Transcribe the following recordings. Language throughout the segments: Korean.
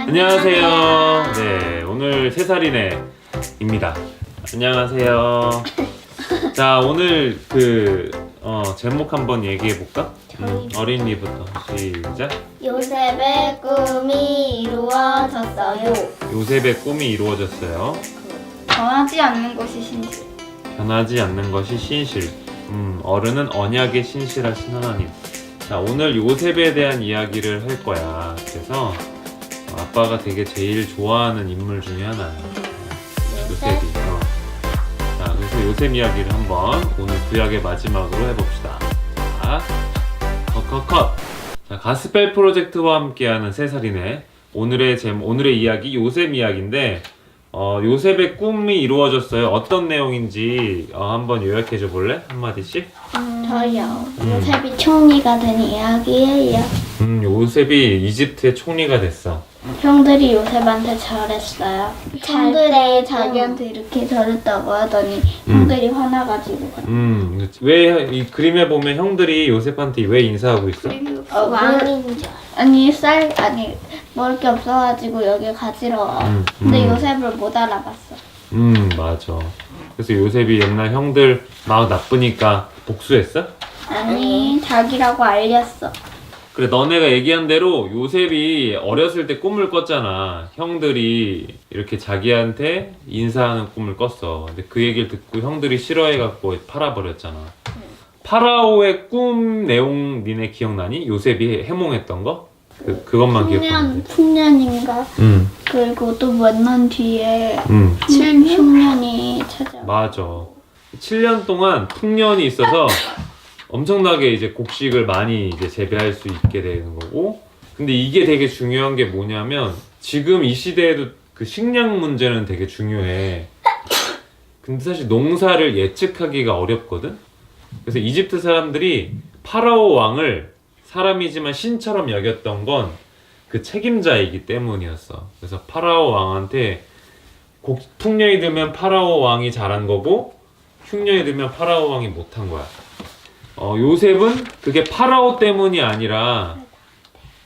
안녕하세요. 네, 오늘 세 살이네입니다. 안녕하세요. 자, 오늘 그 어, 제목 한번 얘기해 볼까? 음, 어린이부터 시작. 요셉의 꿈이 이루어졌어요. 요셉의 꿈이 이루어졌어요. 변하지 않는 것이 신실. 변하지 않는 것이 신실. 음, 어른은 언약의 신실하신 하나님. 자, 오늘 요셉에 대한 이야기를 할 거야. 그래서 어, 아빠가 되게 제일 좋아하는 인물 중에 하나야. 요셉이. 어. 자, 그래서 요셉 이야기를 한번 오늘 구약의 마지막으로 해봅시다. 자, 컷컷컷. 자, 가스펠 프로젝트와 함께하는 세 살이네. 오늘의 제 오늘의 이야기 요셉 이야기인데 어, 요셉의 꿈이 이루어졌어요. 어떤 내용인지 어, 한번 요약해 줘 볼래? 한 마디씩. 저요. 요셉이 총리가 된 이야기예요. 음, 요셉이 이집트의 총리가 됐어. 형들이 요셉한테 잘했어요. 형들이 자기한테 이렇게 잘했다고 하더니 형들이 화나가지고. 음, 왜 이 그림에 보면 형들이 요셉한테 왜 인사하고 있어? 어, 왕인 줄. 아니 쌀 아니 먹을 게 없어가지고 여기 가지러 와. 음, 근데 음. 요셉을 못 알아봤어. 음, 맞아. 그래서 요셉이 옛날 형들 막 나쁘니까 복수했어? 아니 자기라고 알렸어. 그래 너네가 얘기한 대로 요셉이 어렸을 때 꿈을 꿨잖아. 형들이 이렇게 자기한테 인사하는 꿈을 꿨어. 근데 그 얘기를 듣고 형들이 싫어해갖고 팔아버렸잖아. 파라오의 꿈 내용 니네 기억나니? 요셉이 해몽했던 거? 그, 그것만 돼. 풍년인가? 응, 그리고 또몇년 뒤에 응, 칠 흉년이 찾아. 맞아. 7년 동안 풍년이 있어서 엄청나게 이제 곡식을 많이 이제 재배할 수 있게 되는 거고. 근데 이게 되게 중요한 게 뭐냐면 지금 이 시대에도 그 식량 문제는 되게 중요해. 근데 사실 농사를 예측하기가 어렵거든? 그래서 이집트 사람들이 파라오 왕을 사람이지만 신처럼 여겼던 건 그 책임자이기 때문이었어. 그래서 파라오 왕한테 곡, 풍년이 들면 파라오 왕이 잘한 거고 흉년이 들면 파라오 왕이 못한 거야. 어, 요셉은 그게 파라오 때문이 아니라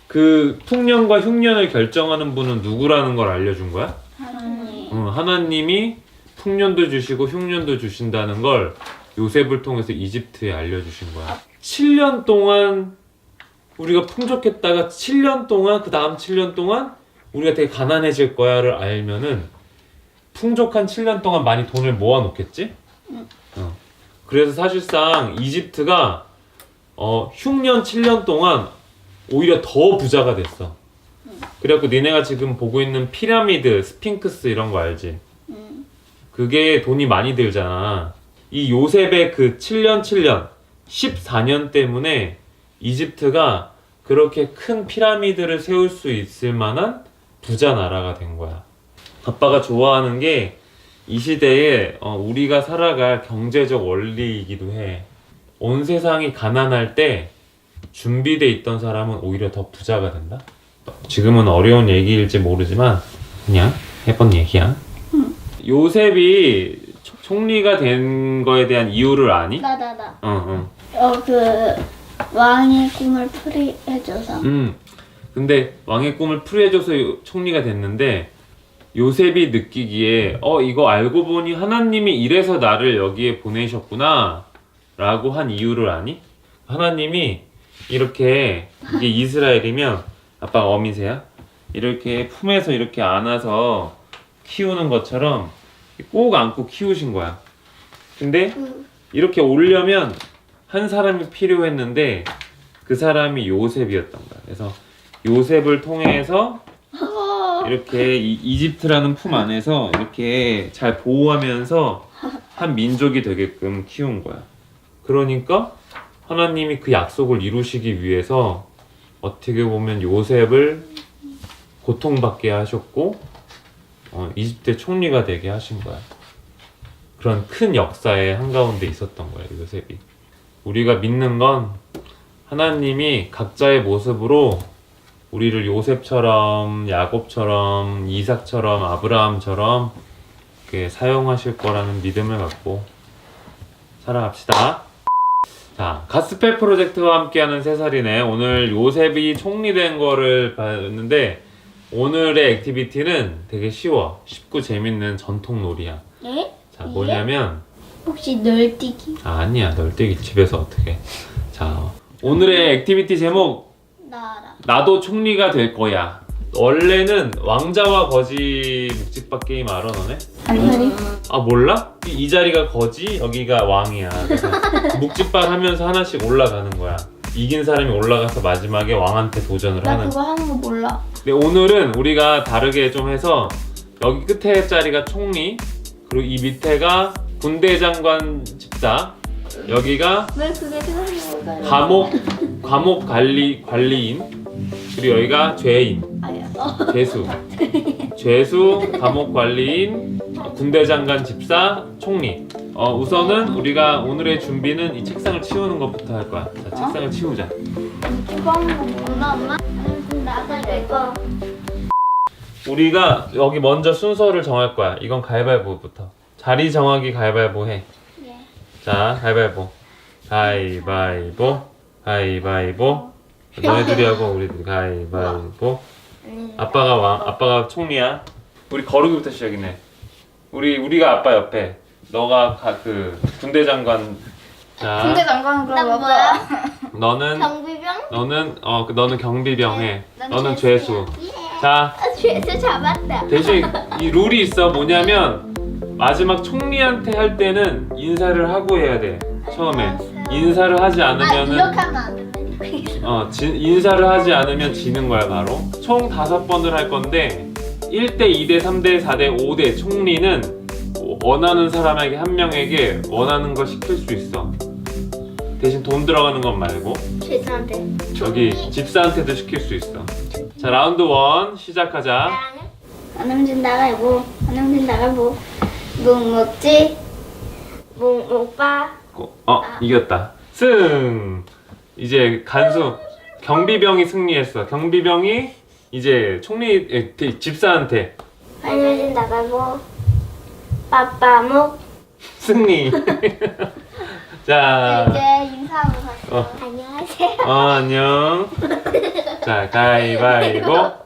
그 풍년과 흉년을 결정하는 분은 누구라는 걸 알려준 거야? 하나님. 응, 하나님이 풍년도 주시고 흉년도 주신다는 걸 요셉을 통해서 이집트에 알려주신 거야. 7년 동안 우리가 풍족했다가 7년 동안 그 다음 7년 동안 우리가 되게 가난해질 거야를 알면은 풍족한 7년 동안 많이 돈을 모아 놓겠지? 어. 그래서 사실상 이집트가 어, 흉년 7년 동안 오히려 더 부자가 됐어. 그래갖고 니네가 지금 보고 있는 피라미드, 스핑크스 이런 거 알지? 음. 그게 돈이 많이 들잖아. 이 요셉의 그 7년 7년, 14년 때문에 이집트가 그렇게 큰 피라미드를 세울 수 있을 만한 부자 나라가 된 거야. 아빠가 좋아하는 게 이 시대에 어, 우리가 살아갈 경제적 원리이기도 해. 온 세상이 가난할 때 준비돼 있던 사람은 오히려 더 부자가 된다. 지금은 어려운 얘기일지 모르지만 그냥 해본 얘기야. 요셉이 초- 총리가 된 거에 대한 이유를 아니? 나 나 나. 응, 응. 어그 왕의 꿈을 풀이해줘서. 음. 근데 왕의 꿈을 풀이해줘서 요- 총리가 됐는데 요셉이 느끼기에 어 이거 알고 보니 하나님이 이래서 나를 여기에 보내셨구나 라고 한 이유를 아니? 하나님이 이렇게 이게 이스라엘이면 아빠가 어미세야? 이렇게 품에서 이렇게 안아서 키우는 것처럼 꼭 안고 키우신 거야 근데 이렇게 오려면 한 사람이 필요했는데 그 사람이 요셉이었던 거야. 그래서 요셉을 통해서 이렇게 이, 이집트라는 품 안에서 이렇게 잘 보호하면서 한 민족이 되게끔 키운 거야. 그러니까 하나님이 그 약속을 이루시기 위해서 어떻게 보면 요셉을 고통받게 하셨고 어, 이집트 총리가 되게 하신 거야. 그런 큰 역사의 한가운데 있었던 거야 요셉이. 우리가 믿는 건 하나님이 각자의 모습으로 우리를 요셉처럼 야곱처럼 이삭처럼 아브라함처럼 이렇게 사용하실 거라는 믿음을 갖고 살아갑시다. 자, 가스펠 프로젝트와 함께하는 세 살이네. 오늘 요셉이 총리된 거를 봤는데 오늘의 액티비티는 되게 쉬워. 쉽고 재밌는 전통 놀이야. 예? 자, 뭐냐면 혹시 널뛰기? 아, 아니야. 널뛰기 집에서 어떻게. 자, 오늘의 액티비티 제목 나 알아. 나도 총리가 될 거야. 원래는 왕자와 거지 묵직박 게임 알아 너네? 아니. 아 몰라? 이, 이 자리가 거지 여기가 왕이야. 그래서 묵직박 하면서 하나씩 올라가는 거야. 이긴 사람이 올라가서 마지막에 왕한테 도전을 나 하는. 그거 하는 거 몰라. 근데 오늘은 우리가 다르게 좀 해서 여기 끝에 자리가 총리 그리고 이 밑에가 군대 장관 집사 여기가 왜 그게 생각나는 감옥 감옥 관리 관리인 그리고 여기가 죄인 아야. 죄수 죄수 감옥 관리인 군대 장관 집사 총리 어 우선은 우리가 오늘의 준비는 이 책상을 치우는 것부터 할 거야 자 책상을 치우자 그거 하는 거 몰라. 엄마 엄마? 아무튼 나가 이거. 우리가 여기 먼저 순서를 정할 거야 이건 가위바위보부터 자리 정하기 가위바위보 해 예. 자, 가위바위보. 가위바위보. 가위바위보. 너희들이 하고 우리들 가위바위보. 아빠가 왕, 아빠가 총리야. 우리 거르기부터 시작이네. 우리 우리가 아빠 옆에. 너가 가, 그 군대 장관. 자, 군대 장관은 난 그럼 뭐야? 뭐야? 너는 경비병? 너는 어, 그 너는 경비병 해. 난 너는. 죄수. 예. 자, 아, 죄수 잡았다. 대신 이 룰이 있어. 뭐냐면 마지막 총리한테 할 때는 인사를 하고 해야 돼. 처음에 인사를 하지 아 않으면은 이렇게 하면 안 된다니까. 어, 지- 인사를 하지 않으면 지는 거야, 바로. 총 다섯 번을 할 건데, 1대, 2대, 3대, 4대, 5대 총리는 원하는 사람에게 한 명에게 원하는 걸 시킬 수 있어. 대신 돈 들어가는 건 말고, 죄수한테. 저기 집사한테도 시킬 수 있어. 자, 라운드 원 시작하자. 안음진 나가고 안음진 나가고 묵 먹지 묵먹 봐 어, 이겼다. 승! 이제 간수, 경비병이 승리했어. 경비병이 이제 총리, 에, 대- 집사한테 안음진 나가고 빠빠 묵 승리. 자, 이제 인사하고 갔어 어. 안녕하세요 어, 안녕. 자, 가위바위보.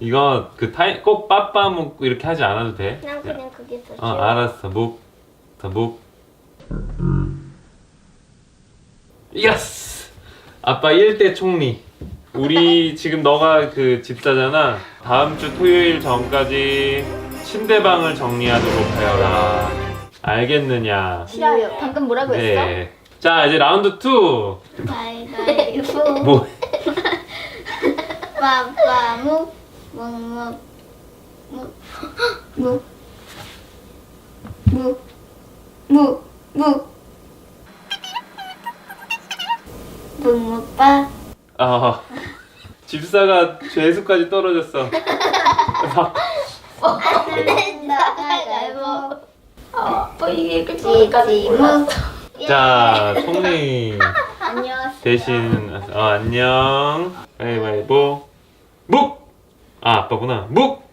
이거 그 타이 꼭 빠빠 묵 이렇게 하지 않아도 돼. 난 그냥 그게 더 어, 쉬워 알았어. 묵. 더 묵. 예스! 아빠 1대 총리. 우리 지금 너가 그 집사잖아. 다음 주 토요일 전까지 침대방을 정리하도록 하여라. 알겠느냐? 싫어요. 방금 뭐라고 했어? 네. 자, 이제 라운드 2. 가위바위보 뭐 빠빠 묵 아. 집사가 죄수까지 떨어졌어. 이게 이렇게 자, 안녕하세요 대신 어, 안녕. 가위바위보. 묵. 아, 아빠구나. 묵.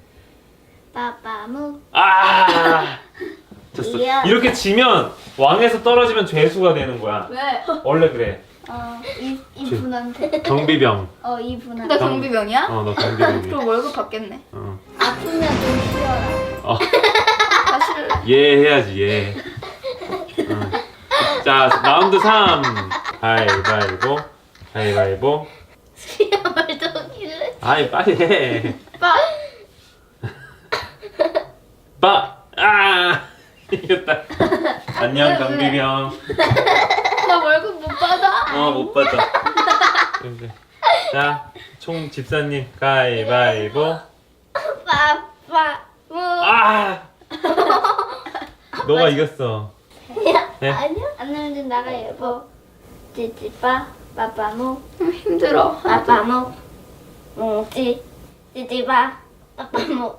빠빠 묵 아. 졌어. 이야. 이렇게 지면 왕에서 떨어지면 죄수가 되는 거야. 왜? 원래 그래. 어, 이, 이분한테 경비병. 어 나 이분한테 경비병이야? 어, 너 경비병이. 그럼 월급 받겠네. 어. 아프면 좀 쉬어라 어. 사실 예 해야지 예. 응. 자 라운드 3 가위바위보 가위바위보 수염을 더길래 아이 빨리 해. 빠. 빠! 아! 이겼다. 안녕 경비병. 나 월급 못 받아. 어 못 받아. 그래. 자, 총 집사님 가위바위보. 빠빠 묵 아! 너가 이겼어. 네. 아니야? 안 내면 나가위바위보 찌찌빠 빠빠 묵 힘들어. 빠빠 묵 묵찌 찌찌빠 빠빠 묵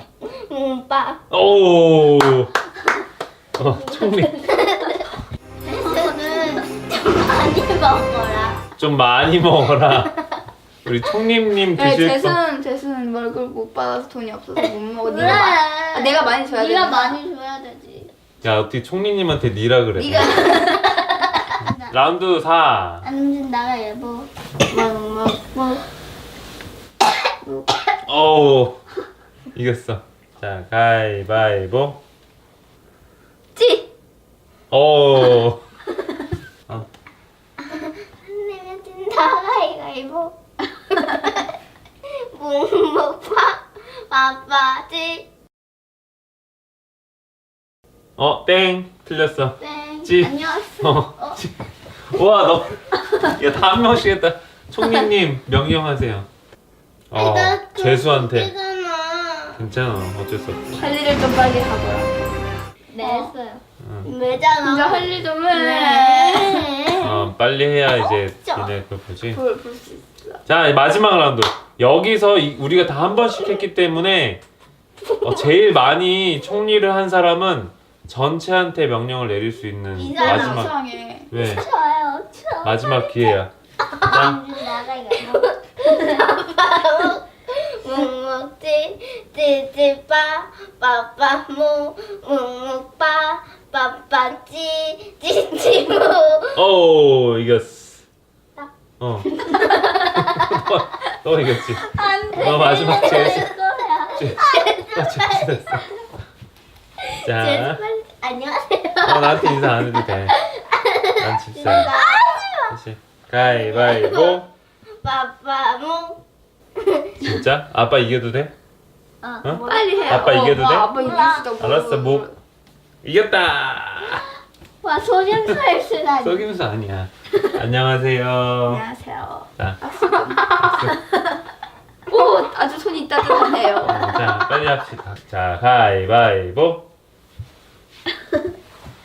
묵빠 오. 어, 총리. 좀 많이 먹어라 좀 많이 먹어라. 우리 총리님 네, 드실 거. 재수는 재수는 월급 못 받아서 돈이 없어서 못 먹어. 네가 마- 아, 내가 많이 줘야 네가 되는데. 많이 줘야 되지 야, 어떻게 총리님한테 니라 그래? 네가 라운드 4. 안 내면 나가위바위보 묵묵묵 어우 이겼어. 자 가위바위보. 찌. 어. 안 내면 진다 가위가위보 묵묵파 빠빠지 어 땡. 틀렸어. 땡 찌. 안녕하세요 어. 와 너. 야 다 한 명씩 했다. 총리님 명령하세요. 어 나 그거 재수한테. 웃기잖아. 괜찮아 어쩔 수 없어. 할 일을 좀 빨리 하고요. 네 했어요 응. 왜잖아 할 일 좀 해. 네. 어 빨리 해야 이제 진짜. 니네 그걸 보지. 볼 수 있어. 자 마지막 라운드 여기서 이- 우리가 다 한 번씩 했기 때문에 어, 제일 많이 총리를 한 사람은 전체한테 명령을 내릴 수 있는 이 나는 마지막 이상해. 왜저 마지막 기회야 자 나가 이거 묵묵지 찌찌빠 빠빠무 묵묵빠 빠빠찌 찌찌무 오 이겼어. 어. 너, 너 이겼지. 안돼 너 마지막 제일 거야. 제일 됐어. 자. 제발 안녕하세요. 어, 나한테 인사 안 해도 돼난 진짜 다시 가위바위보 빠빠무 진짜 아빠 이겨도 돼 어. 어? 빨리 해. 아빠 이겨도 와, 돼? 아빠 이길 수도 없고. 알았어 뭐 이겼다 와 소년사일 수다니 속임수 아니야 안녕하세요 안녕하세요. 자, 오, 아주 손이 따뜻하네요. 자 빨리 합시다 자 가위바위보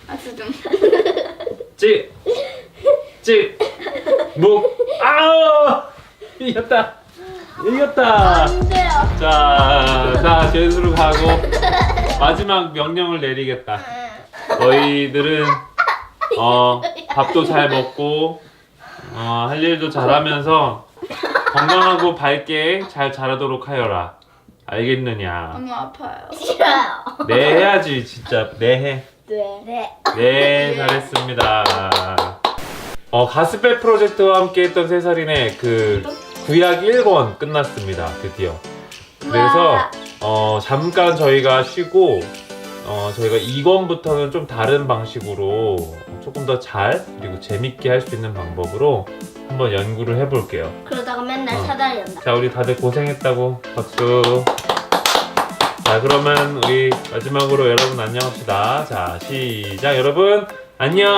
아주 좀. 찍! 찍! 묵! 아우! 이겼다! 이겼다! 안 돼요 자, 자, 죄수로 가고 마지막 명령을 내리겠다. 너희들은 어, 밥도 잘 먹고 어, 할 일도 잘하면서 건강하고 밝게 잘 자라도록 하여라. 알겠느냐? 너무 아파요. 싫어요 네 해야지 진짜 네 해. 네 네, 잘했습니다. 어, 가스펠 프로젝트와 함께 했던 세살인의 그 구약 1권 끝났습니다. 드디어. 그래서 어, 잠깐 저희가 쉬고 어, 저희가 2권부터는 좀 다른 방식으로 조금 더 잘 그리고 재밌게 할 수 있는 방법으로 한번 연구를 해볼게요. 그러다가 맨날 어. 사다리한다 자, 우리 다들 고생했다고 박수. 자, 그러면 우리 마지막으로 여러분 안녕합시다. 자, 시작. 여러분 안녕.